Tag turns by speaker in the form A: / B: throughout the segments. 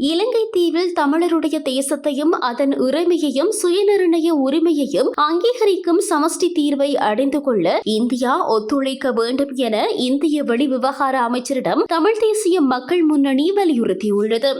A: இலங்கை தீவில் தமிழருடைய தேசத்தையும் அதன் உரிமையையும் சுயநிர்ணய உரிமையையும் அங்கீகரிக்கும் சமஷ்டி தீர்வை அடைந்து கொள்ள இந்தியா ஒத்துழைக்க வேண்டும் என இந்திய வெளிவிவகார அமைச்சரிடம் தமிழ் தேசிய மக்கள் முன்னணி வலியுறுத்தியுள்ளது.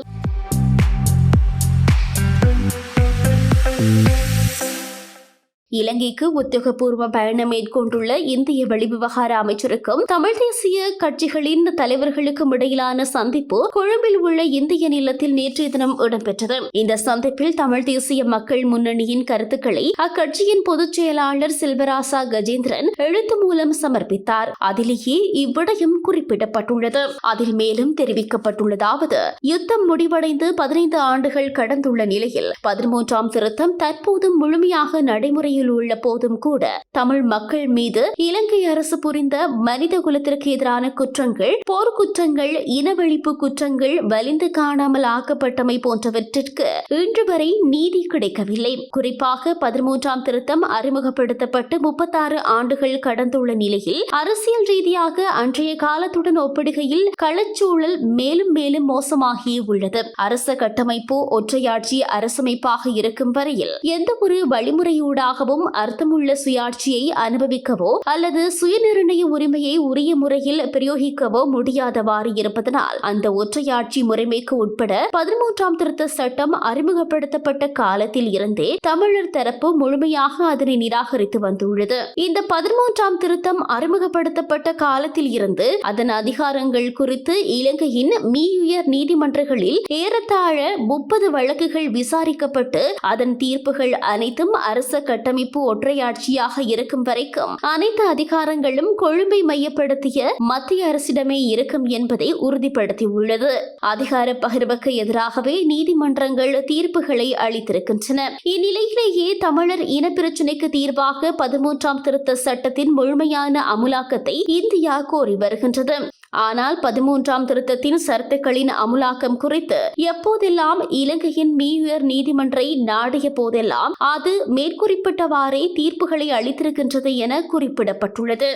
A: இலங்கைக்கு உத்தியோகபூர்வ பயணம் மேற்கொண்டுள்ள இந்திய வெளிவிவகார அமைச்சருக்கும் தமிழ் தேசிய கட்சிகளின் தலைவர்களுக்கும் இடையிலான சந்திப்பு கொழும்பில் உள்ள இந்திய நிலத்தில் நேற்றைய தினம் இடம்பெற்றது. இந்த சந்திப்பில் தமிழ் தேசிய மக்கள் முன்னணியின் கருத்துக்களை அக்கட்சியின் பொதுச் செயலாளர் செல்வராசா கஜேந்திரன் எழுத்து மூலம் சமர்ப்பித்தார். அதிலேயே இவ்விடயம் குறிப்பிடப்பட்டுள்ளது. அதில் மேலும் தெரிவிக்கப்பட்டுள்ளதாவது யுத்தம் முடிவடைந்து பதினைந்து ஆண்டுகள் கடந்துள்ள நிலையில் பதிமூன்றாம் திருத்தம் தற்போது முழுமையாக நடைமுறையில் உள்ள போதும் கூட தமிழ் மக்கள் மீது இலங்கை அரசு புரிந்த மனித குலத்திற்கு எதிரான குற்றங்கள் போர்க்குற்றங்கள் இனவழிப்பு குற்றங்கள் வலிந்து காணாமல் ஆக்கப்பட்டமை போன்றவற்றிற்கு இன்று வரை நீதி கிடைக்கவில்லை. குறிப்பாக பதிமூன்றாம் திருத்தம் அறிமுகப்படுத்தப்பட்டு முப்பத்தாறு ஆண்டுகள் கடந்துள்ள நிலையில் அரசியல் ரீதியாக அன்றைய காலத்துடன் ஒப்பிடுகையில் களச்சூழல் மேலும் மேலும் மோசமாகி உள்ளது. அரச கட்டமைப்பு ஒற்றையாட்சி அரசமைப்பாக இருக்கும் வரையில் எந்த ஒரு வழிமுறையூடாகவும் அர்த்தமுள்ள சுயாட்சியை அனுபவிக்கவோ அல்லது சுயநிர்ணய உரிமையை உரிய முறையில் பிரயோகிக்கவோ முடியாதவாறு இருப்பதனால் அந்த ஒற்றையாட்சி முறைமைக்கு உட்பட பதிமூன்றாம் திருத்த சட்டம் அறிமுகப்படுத்தப்பட்ட காலத்தில் இருந்தே தமிழர் தரப்பு முழுமையாக அதனை நிராகரித்து வந்துள்ளது. இந்த பதிமூன்றாம் திருத்தம் அறிமுகப்படுத்தப்பட்ட காலத்தில் இருந்து அதன் அதிகாரங்கள் குறித்து இலங்கையின் மீயுயர் நீதிமன்றங்களில் ஏறத்தாழ முப்பது வழக்குகள் விசாரிக்கப்பட்டு அதன் தீர்ப்புகள் அனைத்தும் அரச கட்டமைப்பு ஒற்றையாட்சியாக இருக்கும் வரைக்கும் அனைத்து அதிகாரங்களும் கொழும்பை மையப்படுத்திய மத்திய அரசிடமே இருக்கும் என்பதை உறுதிப்படுத்தியுள்ளது. அதிகார பகிர்வுக்கு எதிராகவே நீதிமன்றங்கள் தீர்ப்புகளை அளித்திருக்கின்றன. இந்நிலையிலேயே தமிழர் இனப்பிரச்சினைக்கு தீர்வாக பதிமூன்றாம் திருத்த சட்டத்தின் முழுமையான அமுலாக்கத்தை இந்தியா கோரி வருகின்றது. ஆனால் பதிமூன்றாம் திருத்தத்தின் சரத்துக்களின் அமுலாக்கம் குறித்து எப்போதெல்லாம் இலங்கையின் மீயுயர் நீதிமன்றை நாடிய போதெல்லாம் அது மேற்குறிப்பிட்டவாறே தீர்ப்புகளை அளித்திருக்கின்றது என குறிப்பிடப்பட்டுள்ளது.